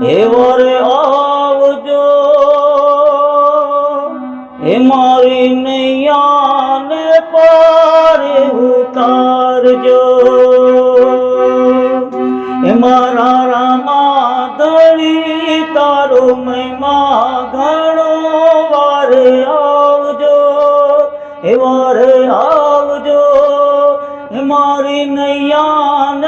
હે વરે આવજો. હે મારી નૈયાને પારે ઉતારજો. હે મારા રામા તારો મહિમા ઘણો વારે આવજો. હે વારે આવજો. હે મારી નૈયાને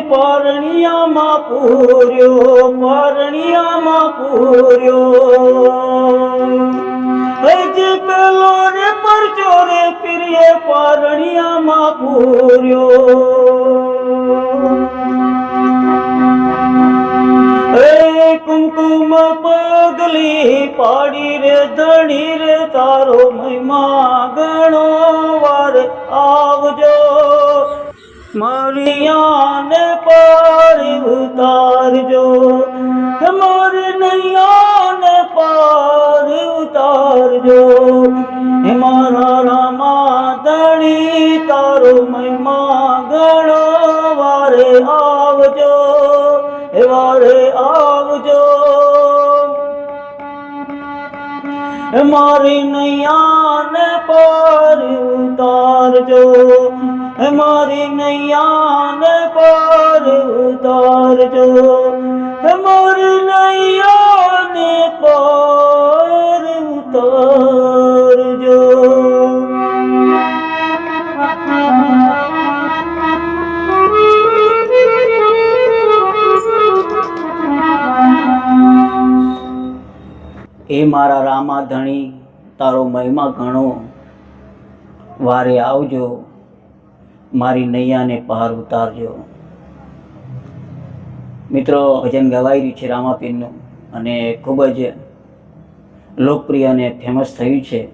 પરણિયામાં પૂર્યો પરણિયામાં પૂર્યો. જે પેલો રે પરચો રે પીરીએ પરણિયામાં પૂર્યો. કુમકુમ પગલી પાડી રે, ધણી રે, તારો મહિમા ગણો વાર આવજો. મારિયાને પારી મારી નૈયાને પર ઉતારજો. મારી નૈયાને પર ઉતારજો. એ મારા રામા ધણી તારો મહિમા ઘણો. વારે આવજો, મારી નૈયાને પહાર ઉતારજો. મિત્રો, ભજન ગવાઈ રહ્યું છે રામાપીરનું અને ખૂબ જ લોકપ્રિય અને ફેમસ થયું છે.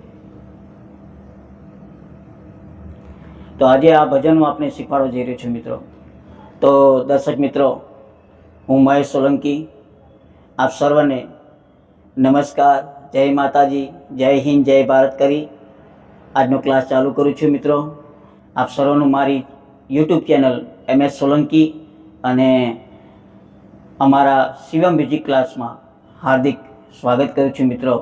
તો આજે આ ભજન હું આપણે શીખવાડવા જઈ રહ્યો છું મિત્રો. તો દર્શક મિત્રો, હું મહેશ સોલંકી, આપ સર્વને નમસ્કાર, જય માતાજી, જય હિન્દ, જય ભારત કરી. આજનો ક્લાસ ચાલુ કરું છું મિત્રો. આપ સર્વનું મારી YouTube channel M S Solanki અને અમારા શિવમ મ્યુઝિક ક્લાસમાં હાર્દિક સ્વાગત કરું છું મિત્રો.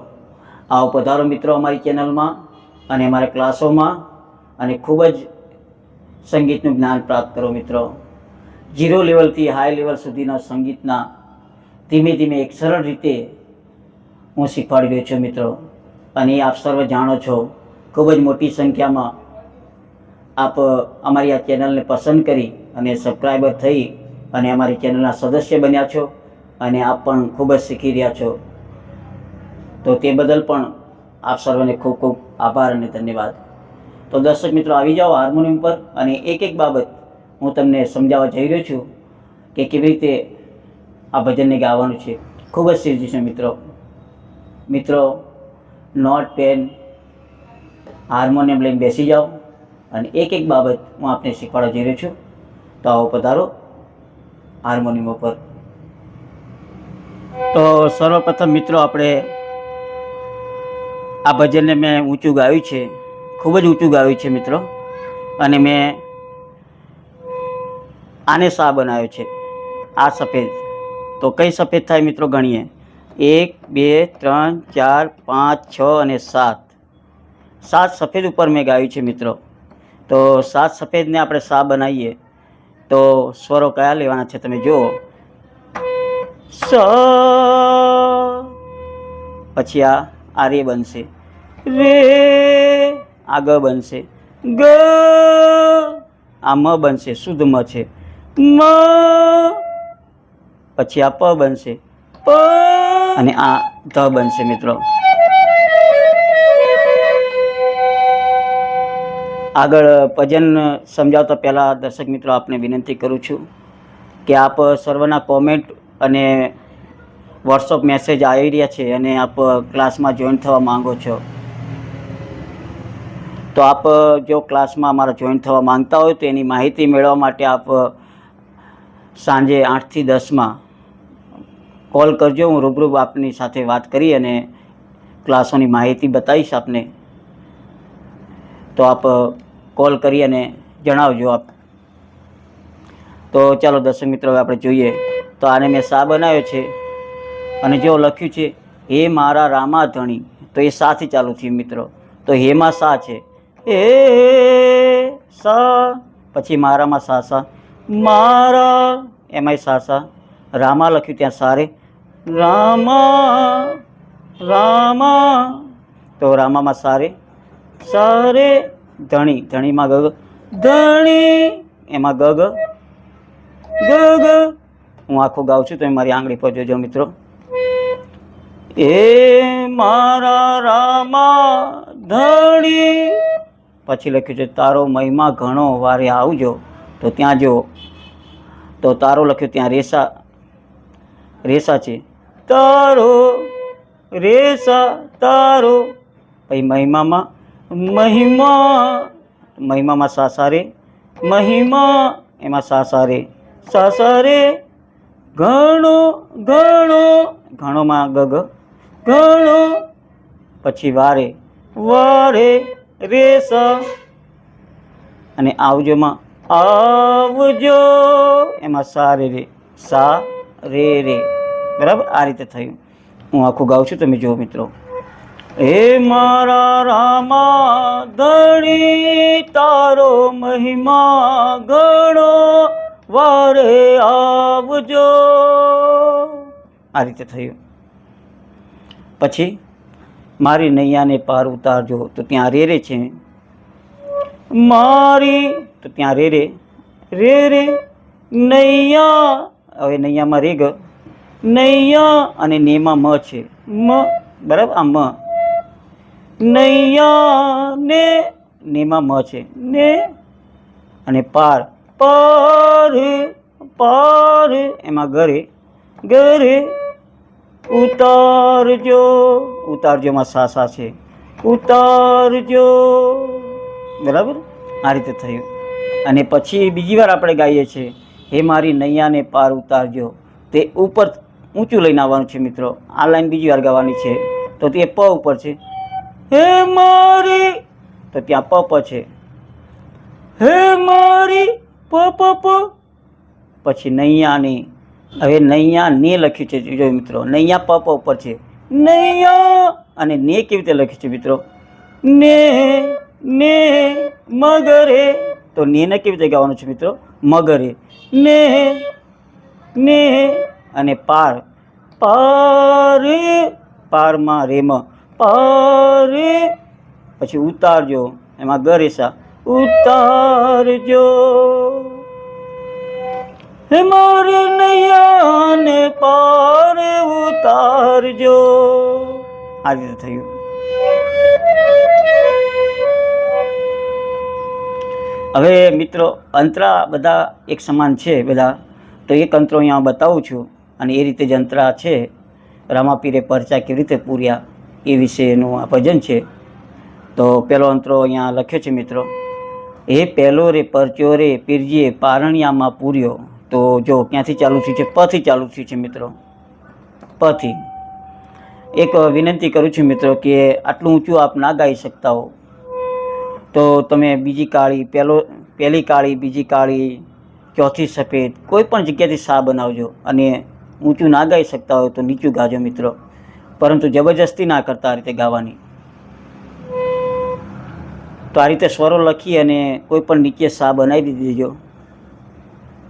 આવો પધારો મિત્રો અમારી ચેનલમાં અને અમારા ક્લાસોમાં અને ખૂબ જ સંગીતનું જ્ઞાન પ્રાપ્ત કરો મિત્રો. ઝીરો લેવલથી હાઈ લેવલ સુધીના સંગીતના ધીમે ધીમે એક સરળ રીતે હું શીખવાડી રહ્યો છું મિત્રો. અને આપ સર્વ જાણો છો, ખૂબ જ મોટી સંખ્યામાં આપ અમારી આ ચેનલને પસંદ કરી અને સબસ્ક્રાઈબર થઈ અને અમારી ચેનલના સદસ્ય બન્યા છો અને આપ પણ ખૂબ જ શીખી રહ્યા છો. તો તે બદલ પણ આપ સર્વને ખૂબ ખૂબ આભાર અને ધન્યવાદ. તો દર્શક મિત્રો, આવી જાઓ હાર્મોનિયમ પર અને એક એક બાબત હું તમને સમજાવવા જઈ રહ્યો છું કે કેવી રીતે આ ભજનને ગાવાનું છે. ખૂબ જ સહેલું છે મિત્રો. મિત્રો નોટ પેન હાર્મોનિયમ લઈને બેસી જાઓ અને એક એક બાબત હું આપને શીખવાડવા જઈ રહ્યો છું. તો આવો પધારો હાર્મોનિયમ ઉપર. તો સર્વપ્રથમ મિત્રો આપણે આ ભજનને મેં ઊંચું ગાયું છે, ખૂબ જ ઊંચું ગાયું છે મિત્રો. અને મેં આને સા બનાવ્યો છે? આ સફેદ. તો કઈ સફેદ થાય મિત્રો ગણીએ? એક, બે, ત્રણ, ચાર, પાંચ, છ અને સાત. સાત સફેદ ઉપર મેં ગાયું છે મિત્રો. તો સાત સફેદને આપણે સા બનાવીએ. તો સ્વરો કયા લેવાના છે તમે જુઓ. સ, પછી આ આર્ય બનશે. રે આ ગ બનશે. ગ આ મ બનશે, શુદ્ધ મ છે. મ, પછી આ પ બનશે. પ અને આ ત બનશે મિત્રો. આગળ ભજન સમજાવતા પહેલાં દર્શક મિત્રો, આપને વિનંતી કરું છું કે આપ સર્વના કોમેન્ટ અને વોટ્સઅપ મેસેજ આવી રહ્યા છે અને આપ ક્લાસમાં જોઈન થવા માંગો છો. તો આપ જો ક્લાસમાં અમારા જોઈન થવા માંગતા હોય તો એની માહિતી મેળવવા માટે આપ સાંજે આઠથી દસમાં કોલ કરજો, હું રૂબરૂ આપની સાથે વાત કરી અને ક્લાસોની માહિતી બતાવીશ આપને. તો આપ કોલ કરી અને જણાવજો આપ. તો ચાલો દર્શક મિત્રો આપણે જોઈએ. તો આને મેં સા બનાવ્યો છે? અને જો લખ્યું છે, હે મારા રામા ધણી તો એ સાથી ચાલુ થયું મિત્રો. તો હેમાં સા છે? એ, સા. પછી મારામાં સા સા. મારા. એમાંય સા સા. રામા લખ્યું ત્યાં સારે રામા રામા. તો રામામાં સારે સારે ધણી, ધણીમાં ગગ. ધણી, એમાં ગગ. ગગ. હું આખું ગાઉં છું, તમે મારી આંગળી પર જોજો મિત્રો. એ મારા રામા, ધણી. પછી લખ્યું છે, તારો મહિમા ઘણો વારે આવજો, તો ત્યાં જો. તો તારો લખ્યું ત્યાં રેસા રેસા છે. તારો, રેસા તારો. પછી મહિમામાં, મહિમા, મહિમામાં સાસારે, મહિમા, એમાં સાસારે. સાસારે ઘણો ઘણો, ઘણોમાં ગગ ઘણો. પછી વારે વારે, રેસ. અને આવજોમાં આવજો. એમાં સારે રે, સા, રે રે. બરાબર? આ રીતે થયું. હું આખું ગાઉં છું, તમે જુઓ મિત્રો. હે મારા રામા, ધણી, તારો મહિમા ઘણો વારે આવજો. આ રીતે થયું. પછી મારી નૈયાને પાર ઉતારજો. તો ત્યાં રે રે છે. મારી, તો ત્યાં રેરે રે. રે રે, નૈયા. હવે નૈયામાં રે ગ. નૈયા અને નેમાં મ છે. મ, બરાબર? આ મ. નૈયા ને નેમાં મ છે. ને અને પાર. પાર પાર, એમાં ગરે ગરે ઉતારજો. ઉતારજોમાં સા છે. ઉતારજો. બરાબર? આ રીતે થયું. અને પછી બીજી વાર આપણે ગાઈએ છીએ, હે મારી નૈયાને પાર ઉતારજો. તે ઉપર ઊંચું લઈને આવવાનું છે મિત્રો. આ લાઈન બીજી વાર ગાવાની છે. તો તે પ ઉપર છે. હે મારી તો ત્યાં પ પ છે. હે મારી પ પ પ. પછી નૈયાની. હવે નૈયા ને લખ્યું છે. જોજો મિત્રો, નૈયા પ પ ઉપર છે. નૈયા અને ને કેવી રીતે લખ્યું છે મિત્રો? ને ને, મગરે. તો ને ને કેવી રીતે ગાવાનું છે મિત્રો? મગરે. ને ને અને પાર પાર, પારમાં રેમ, પાર. પછી ઉતારજો, એમાં ગરેસા ઉતારજો. હે મારે નૈયાને પાર ઉતારજો. આ રીતે થયું. હવે મિત્રો, અંતરા બધા એક સમાન છે બધા. તો એક અંતરો અહીંયા બતાવું છું. અને એ રીતે જ અંતરા છે. રામાપીરે પરચા કેવી રીતે પૂર્યા એ વિશેનું આ ભજન છે. તો પહેલો અંતરો અહીંયા લખ્યો છે મિત્રો. એ પહેલો રે પરચ્યો રે પીરજીએ પારણિયામાં પૂર્યો. તો જો ક્યાંથી ચાલુ થયું છે? પથી ચાલુ થયું છે મિત્રો. પથી. એક વિનંતી કરું છું મિત્રો કે આટલું ઊંચું આપ ના ગાઈ શકતા હો. તો તમે બીજી કાળી પહેલો પહેલી કાળી, બીજી કાળી, ચોથી સફેદ કોઈ પણ જગ્યાથી સા બનાવજો અને ઊંચું ના ગાઈ શકતા હોય તો નીચું ગાજો મિત્રો. પરંતુ જબરજસ્તી ના કરતા આ રીતે ગાવાની. તો આ રીતે સ્વરો લખી અને કોઈ પણ નીચે સા બનાવી દેજો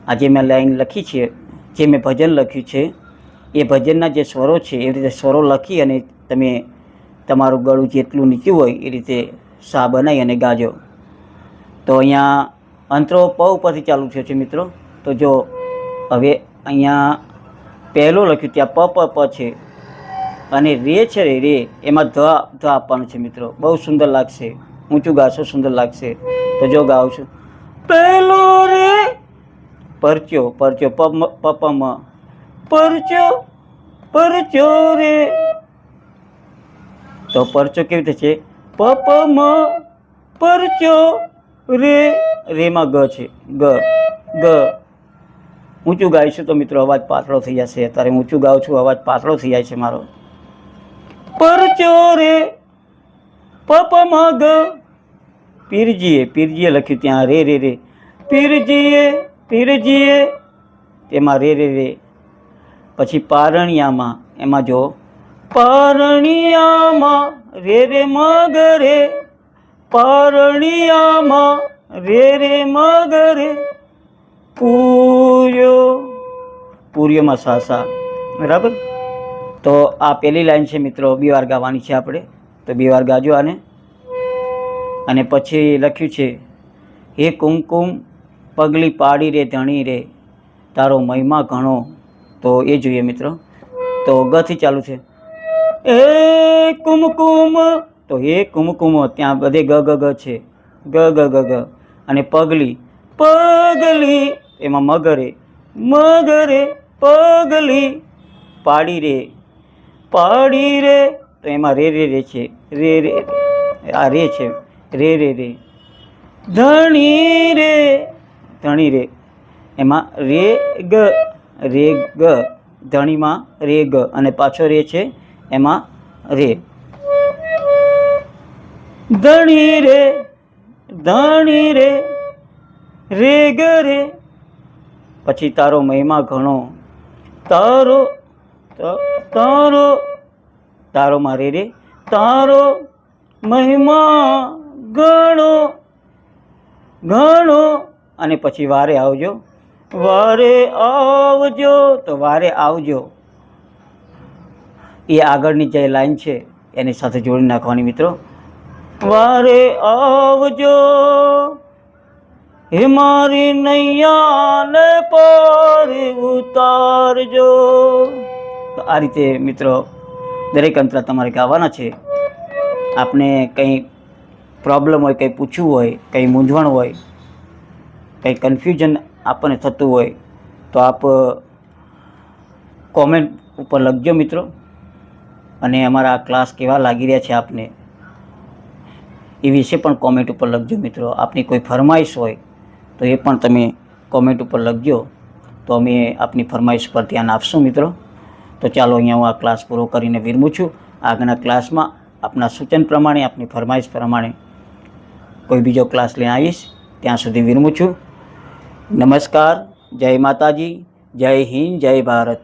આજે મેં લાઈન લખી છે, જે મેં ભજન લખ્યું છે, એ ભજનના જે સ્વરો છે, એ રીતે સ્વરો લખી અને તમે તમારું ગળું જેટલું નીચું હોય એ રીતે સા બનાવી અને ગાજો. તો અહીંયા અંતરો પ ઉપરથી ચાલુ થયો છે મિત્રો. તો જો હવે અહીંયા પહેલું લખ્યું ત્યાં પ પ પ છે. અને રે છે રે રે, એમાં ધ ધ આપવાનું છે મિત્રો. બહુ સુંદર લાગશે. ઊંચું ગાશો સુંદર લાગશે. તો જો ગાઉં છું. પહેલો રે, પરચ્યો પરચ્યો, પ પ મ. પરચ્યો પરચ્યો રે. તો પરચો કેવી રીતે છે? પ પ, મ, પરચ્યો રે. રેમાં ગ છે. ગ ગ ઊંચું ગાઈશું તો મિત્રો અવાજ પાતળો થઈ જશે. અત્યારે ઊંચું ગાઉં છું, અવાજ પાતળો થઈ જાય છે મારો. પરચો રે પપ પ પીરજીએ પીરજીએ લખ્યું ત્યાં, રે રે રે. પીરજીએ પીરજીએ. તેમાં રે રે રે. પછી પારણિયામાં, એમાં જો, પારણિયામાં રે રે, મગ રે. પારણિયામાં રે રે, મગ રે. પૂર્યો. પૂર્યોમાં સાસા બરાબર? તો આ પહેલી લાઈન છે મિત્રો, બે વાર ગાવાની છે આપણે. તો બે વાર ગાજો આને. અને પછી લખ્યું છે, હે કુમકુમ, પગલી પાડી રે, ધણી રે. તારો મહિમા ઘણો. તો એ જોઈએ મિત્રો. તો ગથી ચાલુ છે એ કુમકુમ. તો હે કુમકુમ, ત્યાં બધે ગ ગ ગ છે. ગ ગ ગ ગ. અને પગલી પગલી એમાં મગરે મગરે પગલી પાડી રે પાડી રે તો એમાં રે રે રે છે. રે રે આ રે છે. રે રે રે. ધણી રે ધણી રે એમાં રે, ગ રે, ગ. ધણીમાં રે, ગ. અને પાછો રે છે, એમાં રે. ધણી રે ધણી રે રે, ગ, રે. પછી તારો મહિમા ઘણો. તારો તારો તારો મારે રે. તારો મહિમા ઘણો ઘણો. અને પછી વારે આવજો. વારે આવજો, તો વારે આવજો. એ આગળની જે લાઈન છે, એની સાથે જોડી નાખવાની મિત્રો. વારે આવજો. હે મારી નૈયાને પર ઉતારજો. આ રીતે મિત્રો, દરેક અંતરા તમારે ગાવાના છે. આપને કંઈ પ્રોબ્લેમ હોય, કંઈ પૂછવું હોય, કંઈ મૂંઝવણ હોય, કંઈ કન્ફ્યુઝન આપણને થતું હોય, તો આપ કોમેન્ટ ઉપર લખજો મિત્રો. અને અમારા ક્લાસ કેવા લાગી રહ્યા છે આપને, એ વિશે પણ કોમેન્ટ ઉપર લખજો મિત્રો. આપની કોઈ ફરમાઈશ હોય તો એ પણ તમે કોમેન્ટ ઉપર લખજો. તો અમે આપની ફરમાઈશ પર ધ્યાન આપશું મિત્રો. તો ચાલો અહીંયા હું આ ક્લાસ પૂરો કરીને વિરમું છું. આગળના ક્લાસમાં આપના સૂચન પ્રમાણે, આપની ફરમાઈશ પ્રમાણે કોઈ બીજો ક્લાસ લઈને આવીશ. ત્યાં સુધી વિરમું છું. નમસ્કાર. જય માતાજી. જય હિન્દ. જય ભારત.